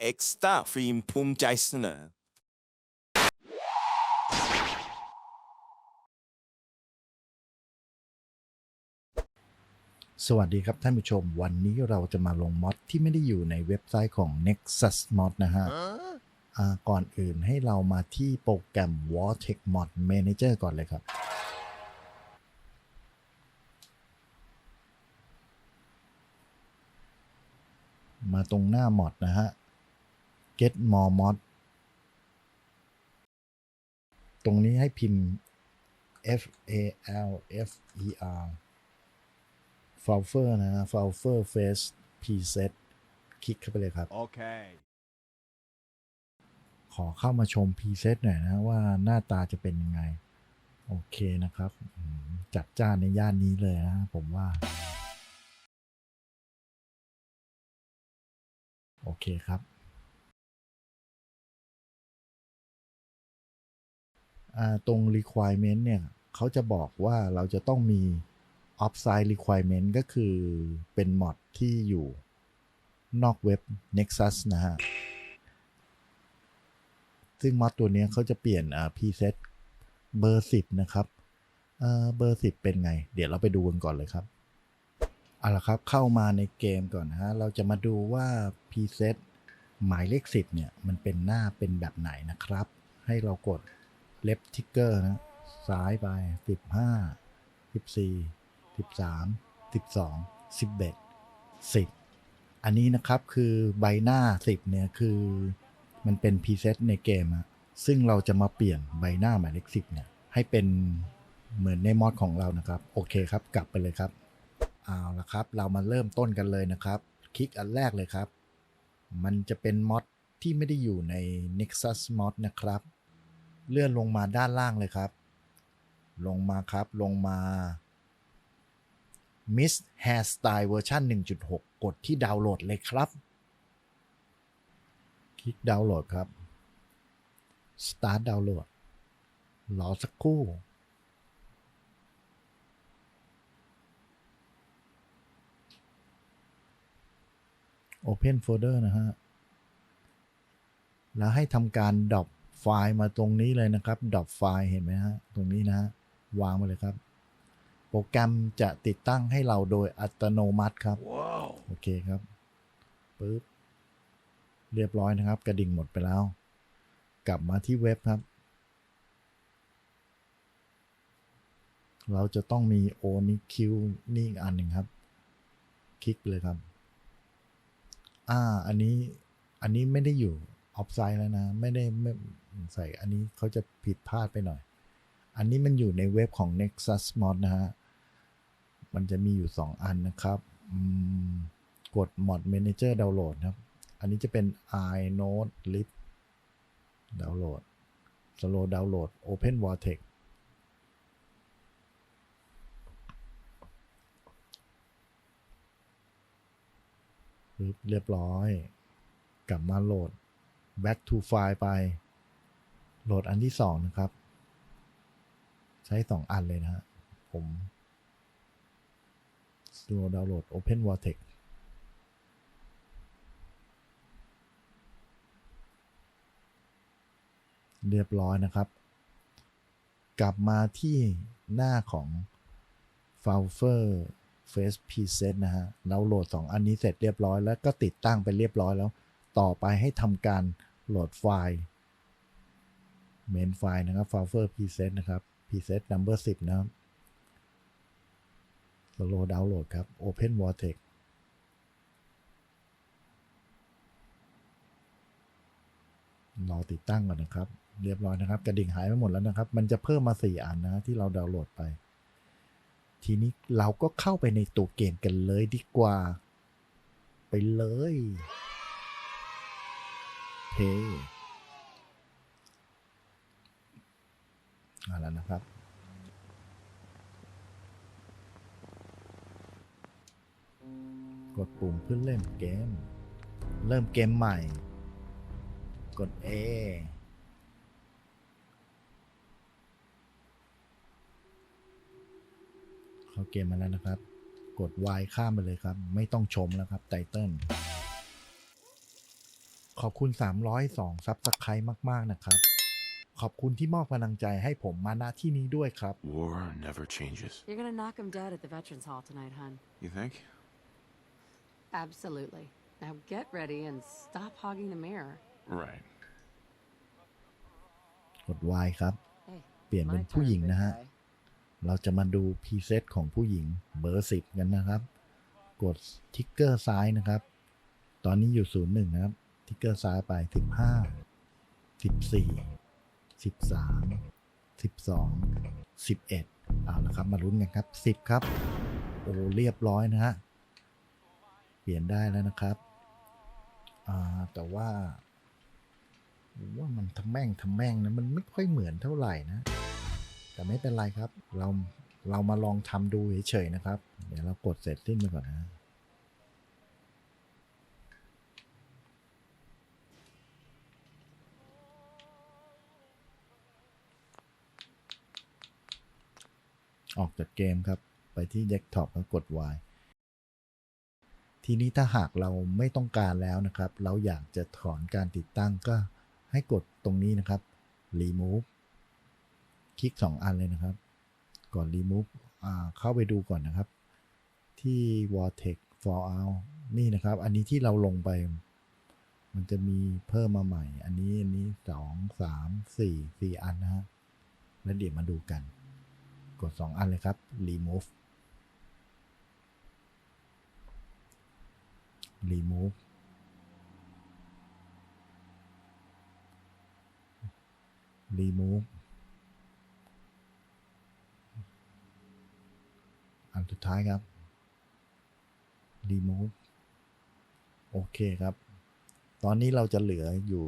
เอ็กซ์ต้าฟิล์มภูมิใจเสนอ สวัสดีครับท่านผู้ชม วันนี้เราจะมาลงมอดที่ไม่ได้อยู่ในเว็บไซต์ของ Nexus Mod นะฮะอ่าก่อนอื่นให้เรามาที่โปรแกรม Vortex Mod Manager ก่อนเลยครับ มาตรงหน้า mod นะฮะ get more mod ตรงนี้ให้พิมพ์ f a l f e r ฟ o ลเฟอร์นะฮะฟ o ลเฟอร์เฟสพรีเซตคลิกเข้าไปเลยครับ Okay. ขอเข้ามาชมพรีเซตหน่อยนะ ว่าหน้าตาจะเป็นยังไง โอเคนะครับอืมจัดจ้านในย่านนี้เลยนะ ผมว่า โอเคครับ ตรง requirement เนี่ยเขาจะบอกว่าเราจะต้องมี offsite requirement ก็คือเป็นมอดที่อยู่นอกเว็บ Nexus นะฮะ ซึ่งมอดตัวเนี้ยเขาจะเปลี่ยนอ่า preset เบอร์ 10 นะครับเบอร์ 10 เป็นไง เดี๋ยวเราไปดูกันก่อนเลยครับเอาละครับ เข้ามาในเกมก่อนฮะ เราจะมาดูว่า preset หมายเลข 10 เนี่ย มันเป็นหน้าเป็นแบบไหนนะครับ ให้เรากด left trigger นะซ้ายไป 15 14 13 12 11 10 อันนี้นะครับคือใบหน้า 10 เนี่ย คือมันเป็นพรีเซตในเกมอะซึ่งเราจะมาเปลี่ยนใบหน้าหมายเลข10 เนี่ย ให้เป็นเหมือนในมอดของเรานะครับ โอเคครับ กลับไปเลยครับเอาละครับ เรามาเริ่มต้นกันเลยนะครับ คลิกอันแรกเลยครับ มันจะเป็นมอดที่ไม่ได้อยู่ใน Nexus Mod นะครับ เลื่อนลงมาด้านล่างเลยครับ ลงมาครับ ลงมา Miss Hairstyle เวอร์ชัน1.6 กดที่ดาวน์โหลดเลยครับ คลิกดาวน์โหลดครับ Start ดาวน์โหลดรอสักครู่ Open Folder นะฮะ แล้วให้ทำการดรอป ไฟล์มาตรงนี้เลยนะครับดรอปไฟล์เห็นไหมฮะตรงนี้นะฮะวางมาเลยครับ โปรแกรมจะติดตั้งให้เราโดยอัตโนมัติครับ Wow. โอเคครับปึ๊บเรียบร้อยนะครับ กระดิ่งหมดไปแล้ว กลับมาที่เว็บครับ เราจะต้องมีโอนิคิวนี่อีกอันหนึ่งครับ คลิกเลยครับ อ่า อันนี้ อันนี้ไม่ได้อยู่ออฟไซด์แล้วนะ ไม่ได้ไม่ ใส่อันนี้เขาจะผิดพลาดไปหน่อย อันนี้มันอยู่ในเว็บของ Nexus Mod นะฮะ มันจะมีอยู่ 2 อันนะครับ กด Mod Manager Download ครับ อันนี้จะเป็น iNote Lib Download Slow Download Open Vortex เรียบร้อย กลับมาโหลด back to file ไป โหลดอันที่ 2 นะครับ ใช้ 2 อันเลยนะฮะผมดูดาวน์โหลด Open Vortex เรียบร้อยนะครับ กลับมาที่หน้าของ f o u f e r Face Preset นะฮะเราโหลด 2 อันนี้เสร็จเรียบร้อยแล้วก็ติดตั้งไปเรียบร้อยแล้ว ต่อไปให้ทำการโหลดไฟล์ เมนไฟล์นะครับ f o u f e r Preset นะครับ Preset number 10 นะครับ Slow Download ครับ Open Vortex รอติดตั้งก่อนนะครับ เรียบร้อยนะครับ กระดิ่งหายไปหมดแล้วนะครับ มันจะเพิ่มมา 4 อันนะที่เราดาวน์โหลดไป ทีนี้เราก็เข้าไปในตัวเกมกันเลยดีกว่า ไปเลย เพย์ เอาแล้วนะครับ กดปุ่มเพื่อเล่นเกม เริ่มเกมใหม่ กด A เข้าเกมมาแล้วนะครับ กด Y ข้ามไปเลยครับ ไม่ต้องชมแล้วครับไตเติลขขอบคุณ 302ซับสไครต์มาก ๆ นะครับ ขอบคุณที่มอบกำลังใจให้ผมมาณที่นี้ด้วยครับ War never changes. You're gonna knock him dead at the Veterans Hall tonight, hun. You think? Absolutely. Now get ready and stop hogging the mirror. Right. กด Y ครับ Hey, เปลี่ยนเป็น my ผู้ turn, หญิง big นะฮะ guy. เราจะมาดูพรีเซตของผู้หญิงเบอร์สิบกันนะครับ กดทิกเกอร์ซ้ายนะครับ ตอนนี้อยู่ศูนย์หนึ่งนะครับ ทิกเกอร์ซ้ายไปสิบห้าสิบสี่ สิบสามสิบสองสิบเอ็ดเอาละครับมาลุ้นกันครับสิบครับ โอ้เรียบร้อยนะฮะเปลี่ยนได้แล้วนะครับอ่าแต่ว่าว่ามันทำแม่งทำแม่งนะมันไม่ค่อยเหมือนเท่าไหร่นะ แต่ไม่เป็นไรครับ เราเรามาลองทำดูเฉยๆนะครับ เดี๋ยวเรากดเสร็จสิ้นไปก่อนนะ ออกจากเกมครับ ไปที่เดสก์ท็อปแล้วกด Y ทีนี้ถ้าหากเราไม่ต้องการแล้วนะครับ เราอยากจะถอนการติดตั้งก็ให้กดตรงนี้นะครับ remove คลิก 2 อันเลยนะครับ ก่อน remove อเข้าไปดูก่อนนะครับ ที่ vortex fallout นี่นะครับ อันนี้ที่เราลงไป มันจะมีเพิ่มมาใหม่ อันนี้ อันนี้สองสามสี่สี่อันนะฮะ แล้วเดี๋ยวมาดูกัน ด 2 อันเลยครับ remove remove remove อันสุดท้ายครับ remove โอเคครับ ตอนนี้เราจะเหลืออยู่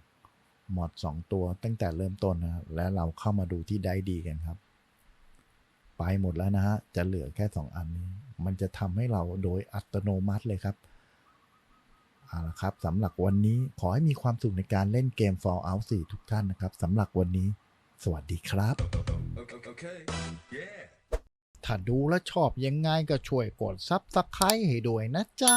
2หมอด2 ตัวตั้งแต่เริ่มต้นนะครับ และเราเข้ามาดูที่ได้ดีกันครับ ไปหมดแล้วนะฮะ จะเหลือแค่ 2 อันนี้ มันจะทำให้เราโดยอัตโนมัติเลยครับเอาละครับสำหรับวันนี้ขอให้มีความสุขในการเล่นเกม Fallout 4 ทุกท่านนะครับสำหรับวันนี้ สวัสดีครับ Okay, okay. Yeah. ถ้าดูแล้วชอบยังไงก็ช่วยกดซับสไครต์ให้ด้วยนะจ๊ะ